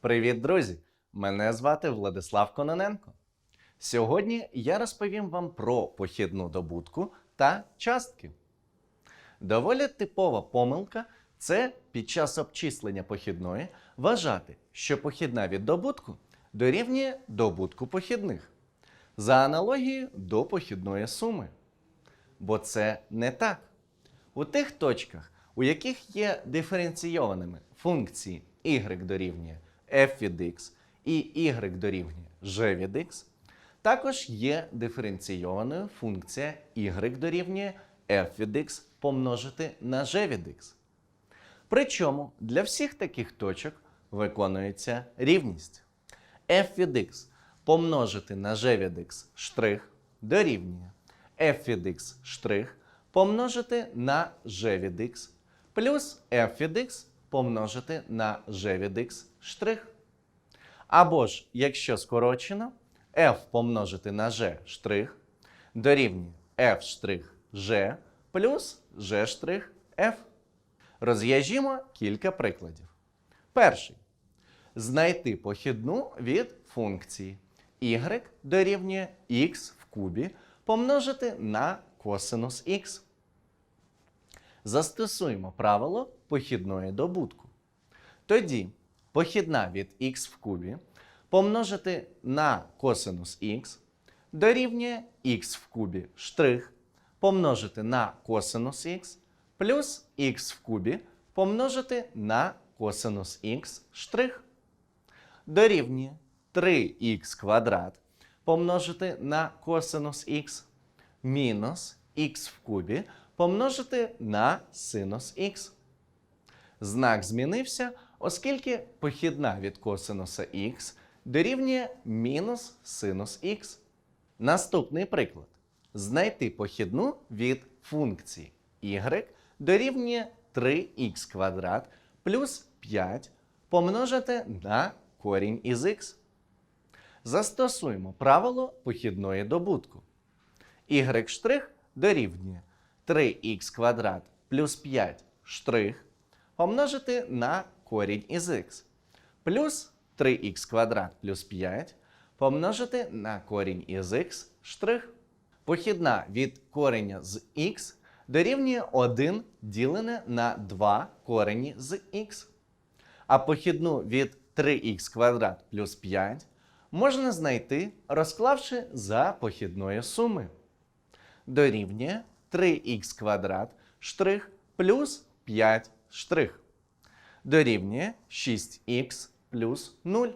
Привіт, друзі! Мене звати Владислав Кононенко. Сьогодні я розповім вам про похідну добутку та частки. Доволі типова помилка це під час обчислення похідної вважати, що похідна від добутку дорівнює добутку похідних за аналогією до похідної суми. Бо це не так. У тих точках, у яких є диференційованими функції y дорівнює f від x і y дорівнює g від x, також є диференційованою функція y дорівнює f від x помножити на g від x. Причому для всіх таких точок виконується рівність. f від x помножити на g від x штрих дорівнює f від x штрих помножити на g від x плюс f від x помножити на g від x штрих. Або ж, якщо скорочено, f помножити на g штрих дорівнює f штрих g плюс g штрих f. Роз'яжімо кілька прикладів. Перший. Знайти похідну від функції y дорівнює x в кубі помножити на косинус х. Застосуємо правило похідної добутку. Тоді похідна від х в кубі помножити на косинус х дорівнює х в кубі штрих помножити на косинус х плюс х в кубі помножити на косинус х штрих дорівнює 3х квадрат помножити на косинус х мінус х в кубі помножити на синус х. Знак змінився, оскільки похідна від косинуса х дорівнює мінус синус х. Наступний приклад. Знайти похідну від функції y дорівнює 3х квадрат плюс 5 помножити на корінь із х. Застосуємо правило похідної добутку. y дорівнює 3х квадрат плюс 5 штрих помножити на корінь із х. Плюс 3х квадрат плюс 5 помножити на корінь із х штрих. Похідна від кореня з х дорівнює 1 ділене на 2 корені з х. А похідну від 3х квадрат плюс 5 можна знайти, розклавши за похідною суми. Дорівнює 3х квадрат штрих плюс 5 штрих. Дорівнює 6х плюс 0.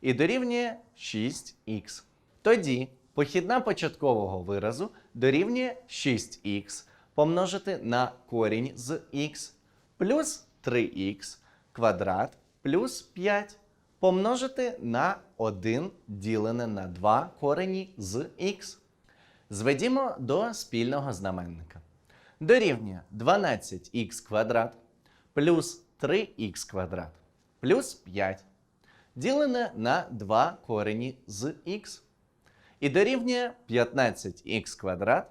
І дорівнює 6х. Тоді похідна початкового виразу дорівнює 6х помножити на корінь з х плюс 3х квадрат плюс 5 помножити на 1 ділене на 2 корені з х. Зведімо до спільного знаменника. Дорівнює 12х квадрат плюс 3х квадрат плюс 5 ділене на 2 корені з х. І дорівнює 15х квадрат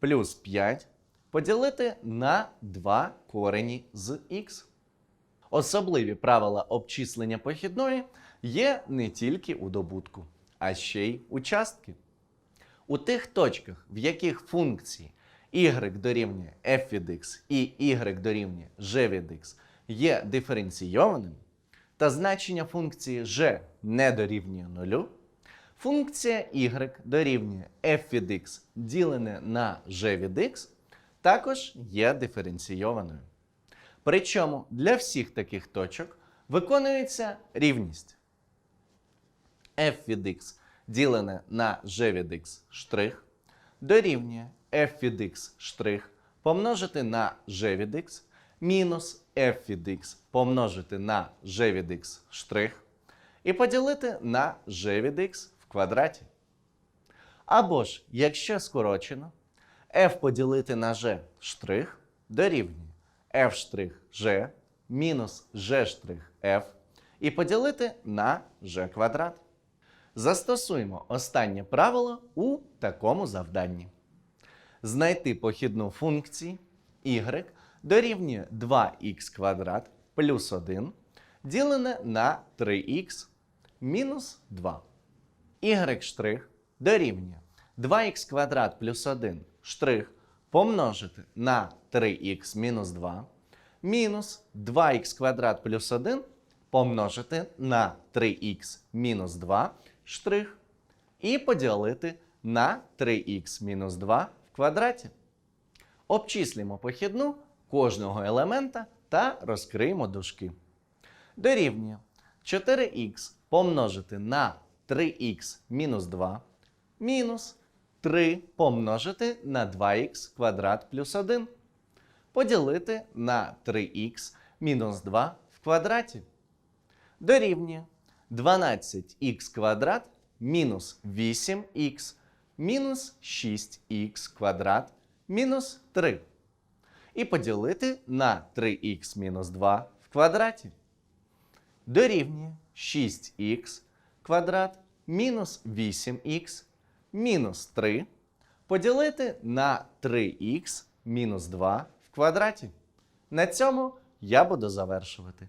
плюс 5 поділити на 2 корені з х. Особливі правила обчислення похідної є не тільки у добутку, а ще й у частки. У тих точках, в яких функції y дорівнює f від x і y дорівнює g від x є диференційованими, та значення функції g не дорівнює нулю, функція y дорівнює f від x ділене на g від x також є диференційованою. Причому для всіх таких точок виконується рівність f від x ділене на g від x штрих дорівнює f від x штрих помножити на g від x мінус f від x помножити на g від x штрих і поділити на g від x в квадраті. Або ж, якщо скорочено, f поділити на g штрих дорівнює g мінус g f і поділити на g квадрат. Застосуємо останнє правило у такому завданні. Знайти похідну функції y дорівнює 2х квадрат плюс 1 ділене на 3х мінус 2. y штрих дорівнює 2х квадрат плюс 1 штрих помножити на 3х мінус 2 мінус 2х квадрат плюс 1 помножити на 3х мінус 2 штрих і поділити на 3х мінус 2 в квадраті. Обчислімо похідну кожного елемента та розкриємо дужки. Дорівнює 4х помножити на 3х мінус 2 мінус 3 помножити на 2х квадрат плюс 1 поділити на 3х мінус 2 в квадраті. Дорівнює 12х квадрат мінус 8х мінус 6х квадрат мінус 3. І поділити на 3х мінус 2 в квадраті. Дорівнює 6х квадрат мінус 8х мінус 3 поділити на 3х мінус 2 в квадраті. На цьому я буду завершувати.